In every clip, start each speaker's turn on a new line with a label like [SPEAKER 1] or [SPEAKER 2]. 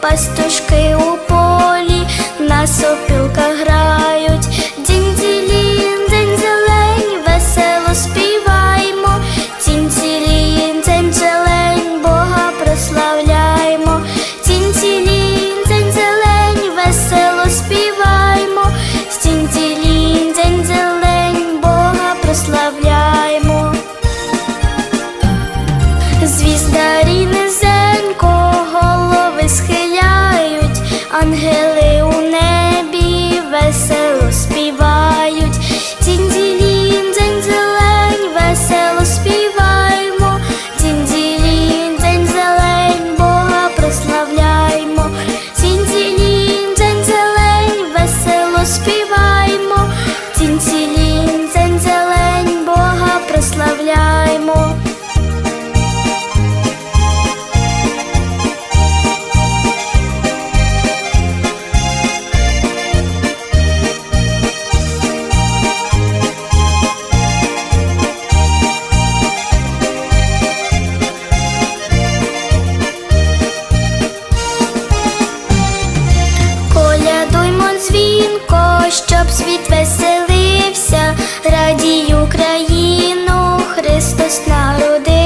[SPEAKER 1] пастушки у полі. на собі. Христос народився.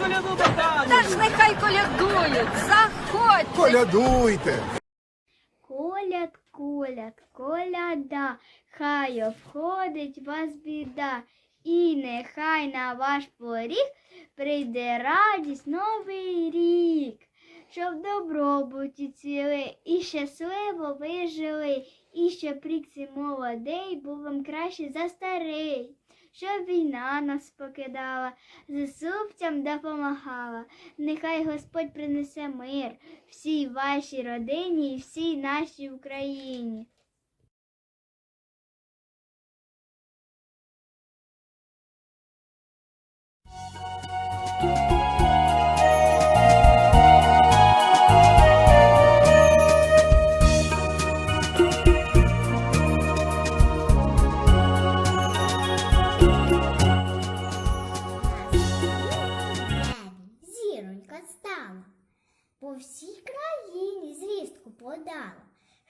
[SPEAKER 2] Коляду!
[SPEAKER 3] Та ж нехай колядують, заходьте.
[SPEAKER 4] Колядуйте!
[SPEAKER 1] Коляд, коляд, коляда, хай обходить вас біда, і нехай на ваш поріг прийде радість новий рік, щоб добробуті ціли і щасливо ви жили, і щоб рік цей молодий був вам краще за старий. Щоб війна нас покидала, зсувцям допомагала. Нехай Господь принесе мир всій вашій родині і всій нашій Україні.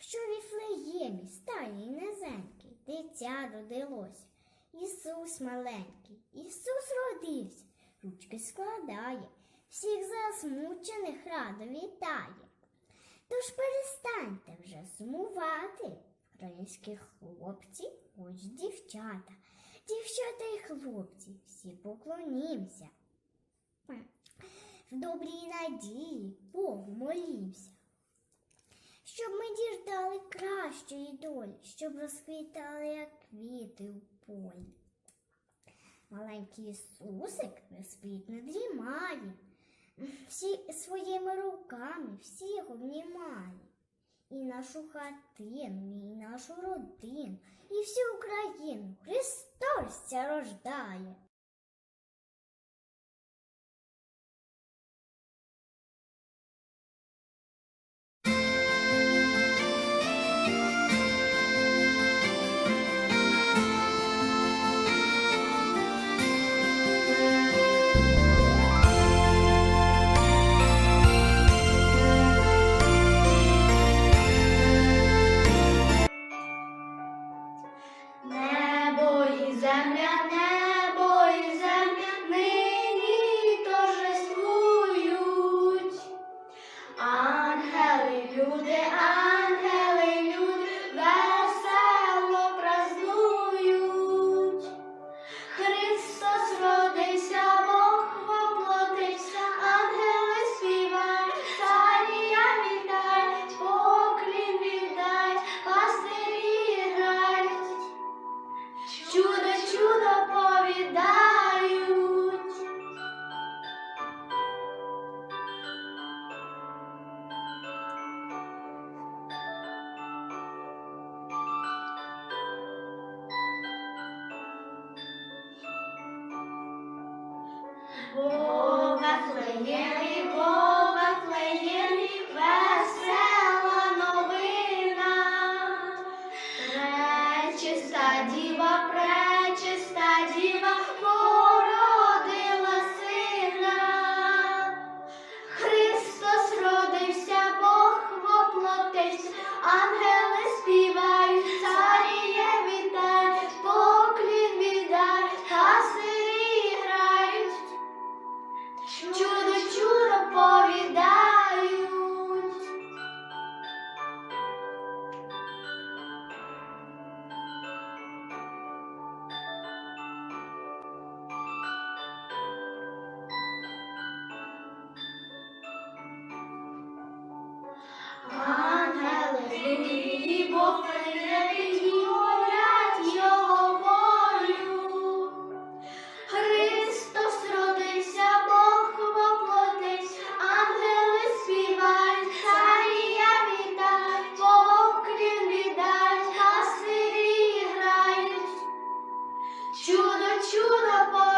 [SPEAKER 5] Що в Віфлеємі старій незенький дитя родилось. Ісус маленький, Ісус родився, ручки складає, всіх засмучених радо вітає. Тож перестаньте вже сумувати, українські хлопці, хоч дівчата, дівчата і хлопці, всі поклонімся. В добрій надії Богу молімся, кращої долі, щоб розквітали, як квіти у полі. Маленький Ісусик не дрімає, всі своїми руками всіх обнімає. І нашу хатину, і нашу родину, і всю Україну Христос рождає.
[SPEAKER 1] poder Oh, Boga sueñera чудо